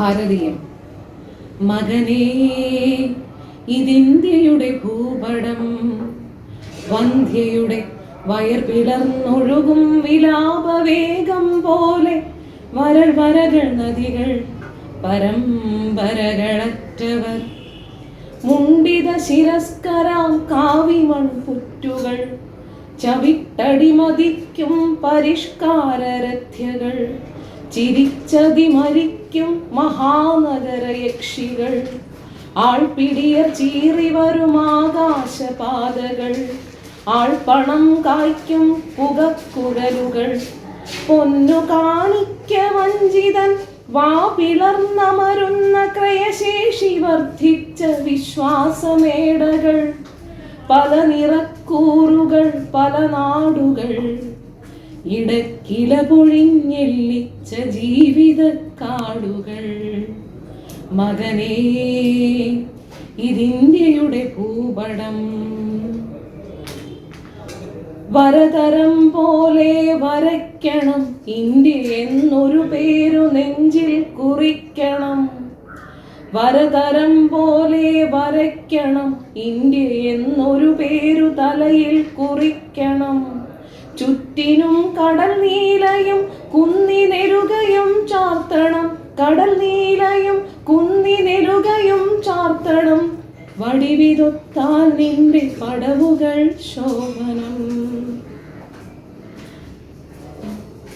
ഭാരതീയം. മകനേ ഇതിന്ത്യയുടെ ഭൂപടം വന്ധ്യയുടെ വയർ പിളർന്നൊഴുകും വിലാപവേഗം പോലെ വരൾ വരകൾ നദികൾ പരമ്പരകളറ്റവർ. മുണ്ടിത ശിരസ്കരാം കാവിമൺ പുറ്റുകൾ ചവിട്ടടിമതിക്കും പരിഷ്കാരരഥ്യകൾ. ചിരിച്ചതി മരിക്കും മഹാനഗര യക്ഷികൾ ആൾപിടിയർ ചീറി വരും ആകാശപാതകൾ. ആൾപ്പണം കായ്ക്കും പുകക്കുഴലുകൾ. പൊന്നു കാണിക്ക വഞ്ചിതൻ വാ പിളർന്നമരുന്ന ക്രയശേഷി വർദ്ധിച്ച വിശ്വാസമേടകൾ. പല നിറക്കൂറുകൾ പല നാടുകൾ. ഇടക്കില പൊഴിഞ്ഞെല്ലിച്ച ജീവിത കാടുകൾ. മകനേ ഇതിന്ത്യയുടെ ഭൂപടം. വരതരം പോലെ വരയ്ക്കണം ഇന്ത്യ എന്നൊരു പേരു നെഞ്ചിൽ കുറിക്കണം. വരതരം പോലെ വരയ്ക്കണം ഇന്ത്യ എന്നൊരു പേരു തലയിൽ കുറിക്കണം. ചുറ്റിനും കടൽ നീലയും കുന്നി നെരുകയും ചാർത്തണം. കടൽ നീലയും കുന്നി നെരുകയും ചാർത്തണം. വടിവിതൊത്താൽ നിന്റെ പടവുകൾ ശോഭനം.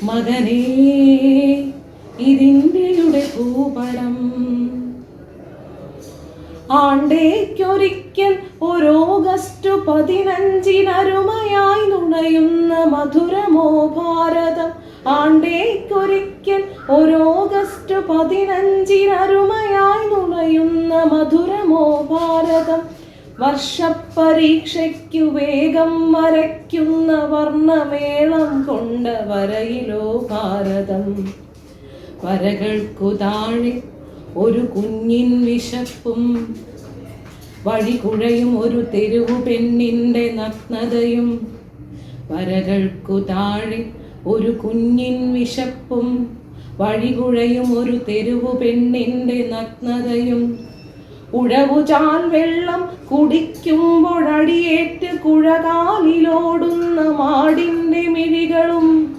മകനേ ഇതിന്റെയുടെ ഭൂപടം ആണ്ടേക്കൊരിക്കൽ ഒരു ഓഗസ്റ്റ് പതിനഞ്ചിനരുമയായി നുണയുന്ന മധുരമോ ഭാരതം ആണ്ടേക്കൊരിക്കൽ ഒരു ഓഗസ്റ്റ് പതിനഞ്ചിനരുമയായി നുണയുന്ന മധുരമോ ഭാരതം വർഷപ്പരീക്ഷയ്ക്കു വേഗം വരയ്ക്കുന്ന വർണമേളം കൊണ്ട് വരയിലോ ഭാരതം. വരകൾക്കു താഴെ ഒരു കുഞ്ഞിൻ വിശപ്പും. വഴികുഴയും ഒരു തെരുവു പെണ്ണിന്റെ നഗ്നതയും. വരകൾക്കു താഴെ ഒരു കുഞ്ഞിൻ വിശപ്പും. വഴികുഴയും ഒരു തെരുവു പെണ്ണിന്റെ നഗ്നതയും. ഉഴവുചാൽ വെള്ളം കുടിക്കുമ്പോഴടിയേറ്റ് കുഴകാലിലോടുന്ന മാടിന്റെ മിഴികളും.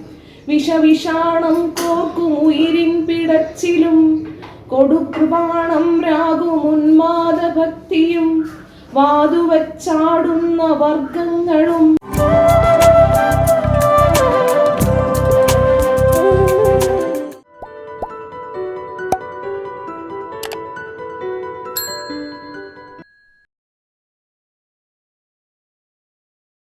വിഷവിഷാണം കോർക്കും ഉയിരിൻ പിടച്ചിലും കൊടുകൃപാണം രാഗും ഉന്മാദ ഭക്തിയും വാതുവച്ചാടുന്ന വർഗങ്ങളും